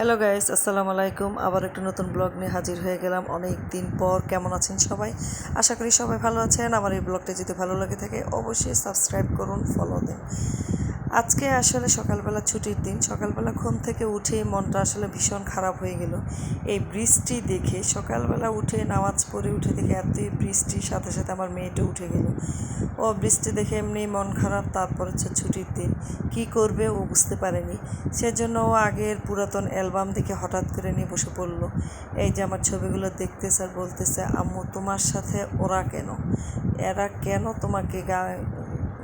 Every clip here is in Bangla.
হ্যালো গাইস আসসালামু আলাইকুম আবার একটা নতুন ব্লগ নিয়ে হাজির হয়ে গেলাম। অনেক দিন পর। কেমন আছেন সবাই? আশা করি সবাই ভালো আছেন। আমার এই ব্লগটা যদি ভালো লাগে থাকে, অবশ্যই সাবস্ক্রাইব করুন ফলো দিন। আজকে আসলে সকালবেলা ছুটির দিন। সকালবেলা ঘুম থেকে উঠে মনটা আসলে ভীষণ খারাপ হয়ে গেল। এই বৃষ্টি দেখে সকালবেলা উঠে নামাজ পড়ে উঠে দেখে এতই বৃষ্টির সাথে সাথে আমার মেয়েটা উঠে গেল। ও বৃষ্টি দেখে এমনি মন খারাপ, তারপর হচ্ছে ছুটির দিন। কি করবে ও বুঝতে পারেনি। সেজন্য ও আগের পুরাতন অ্যালবাম দেখে হঠাৎ করে নিয়ে বসে পড়ল। এই যে আমার ছবিগুলো দেখতেছে আর বলতেছে, আম্মু, তোমার সাথে ওরা কেন? এরা কেন তোমাকে গা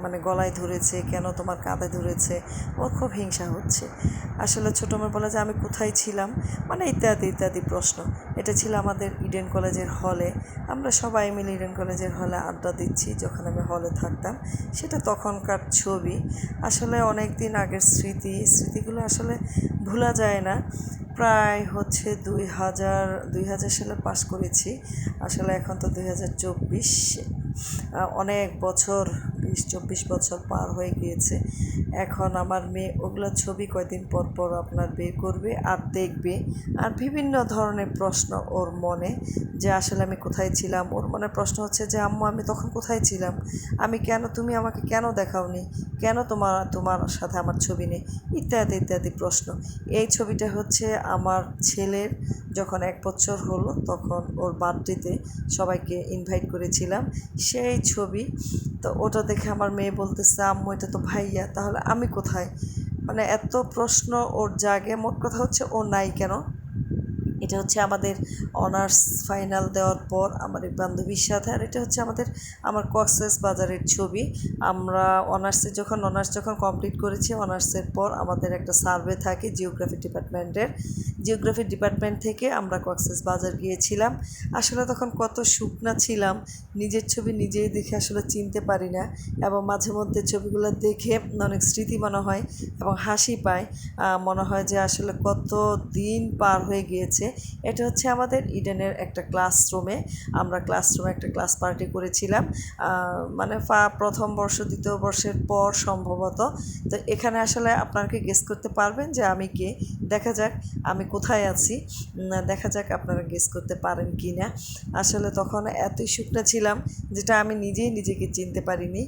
মানে গলায় ধরেছে, কেন তোমার কাঁধে ধরেছে? ওর খুব হিংসা হচ্ছে। আসলে ছোটো মেয়ে বলে যে, আমি কোথায় ছিলাম? মানে ইত্যাদি ইত্যাদি প্রশ্ন। এটা ছিল আমাদের ইডেন কলেজের হলে আমরা সবাই মিলে ইডেন কলেজের হলে আড্ডা দিচ্ছি, যখন আমি হলে থাকতাম। সেটা তখনকার ছবি। আসলে অনেক দিন আগের স্মৃতি। স্মৃতিগুলো আসলে ভোলা যায় না। প্রায় হচ্ছে দুই হাজার দুই হাজার সালে পাস করেছি। আসলে এখন তো দুই হাজার চব্বিশ। অনেক বছর বিশ, চব্বিশ বছর পার হয়ে গিয়েছে। এখন আমার মেয়ে, ওগুলো ছবি কয়দিন পর পর আপনার বের করবে আর দেখবে। আর বিভিন্ন ধরনের প্রশ্ন ওর মনে যে আসলে আমি কোথায় ছিলাম? ওর মনে প্রশ্ন হচ্ছে যে, আম্মু, আমি তখন কোথায় ছিলাম? আমি কেন, তুমি আমাকে কেন দেখাওনি? কেন তোমার তোমার সাথে আমার ছবি নেই? ইত্যাদি ইত্যাদি প্রশ্ন। এই ছবিটা হচ্ছে আমার ছেলের যখন এক বছর হলো, তখন ওর বার্থডেতে সবাইকে ইনভাইট করেছিলাম। সেই ছবি তো ওটা দেখে আমার মেয়ে বলতেছে, আম্মু, এটা তো ভাইয়া, তাহলে আমি কোথায়? মানে এত প্রশ্ন ওর জাগে, মোট কথা হচ্ছে ও নাই কেন? এটা হচ্ছে আমাদের অনার্স ফাইনাল দেওয়ার পর আমার এক বান্ধবীর সাথে, আর এটা হচ্ছে আমাদের, আমার কক্সেস বাজারের ছবি। আমরা অনার্সে যখন, অনার্স যখন কমপ্লিট করেছি, অনার্সের পর আমাদের একটা সার্ভে থাকে জিওগ্রাফি ডিপার্টমেন্টের। জিওগ্রাফি ডিপার্টমেন্ট থেকে আমরা কক্সেস বাজার গিয়েছিলাম। আসলে তখন কত শুকনা ছিলাম, নিজের ছবি নিজেই দেখে আসলে চিনতে পারি না, এবং মাঝে মধ্যে ছবিগুলো দেখে অনেক স্মৃতি মনে হয় এবং হাসি পায়। মনে হয় যে আসলে কত দিন পার হয়ে গিয়েছে। এটা হচ্ছে আমাদের ইডেনের একটা ক্লাসরুমে। আমরা ক্লাসরুমে একটা ক্লাস পার্টি করেছিলাম। মানে প্রথম বর্ষ, দ্বিতীয় বর্ষের পর সম্ভবত। তো এখানে আসলে আপনারা কি গেস করতে পারবেন যে আমি কে। দেখা যাক আমি কোথায় আছি। দেখা যাক আপনারা গেস করতে পারেন কি না আসলে তখন এতই শুকনো ছিলাম যেটা আমি নিজেই নিজেকে চিনতে পারিনি।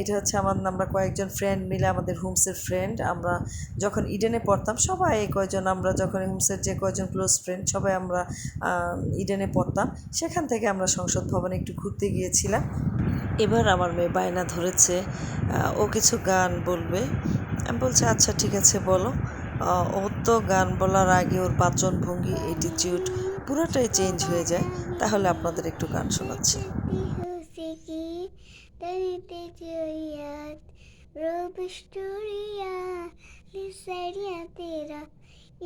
এটা হচ্ছে আমার, আমরা কয়েকজন ফ্রেন্ড মিলে আমাদের হোমসের ফ্রেন্ড আমরা যখন ইডেনে পড়তাম সবাই কয়েকজন আমরা যখন হোমসের যে কয়েকজন ক্লোজ ক্লোজ ফ্রেন্ড সবাই আমরা ইডেনে পড়তাম। সেখান থেকে আমরা সংসদ ভবনে একটু ঘুরতে গিয়েছিলাম। এবার আমার মেয়ে বায়না ধরেছে ও কিছু গান বলবে। আমি বলছি আচ্ছা ঠিক আছে, বলো। ও তো গান বলার আগে ওর বাচনভঙ্গি অ্যাটিটিউড পুরোটাই চেঞ্জ হয়ে যায়। তাহলে আপনাদের একটু গান শোনাচ্ছি। তনিতে জয়াত রবিষ্টরিয়া তেরা,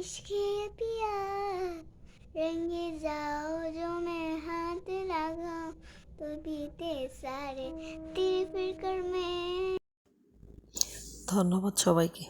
ইশকে পিয়া মে ধন্যবাদ সবাইকে।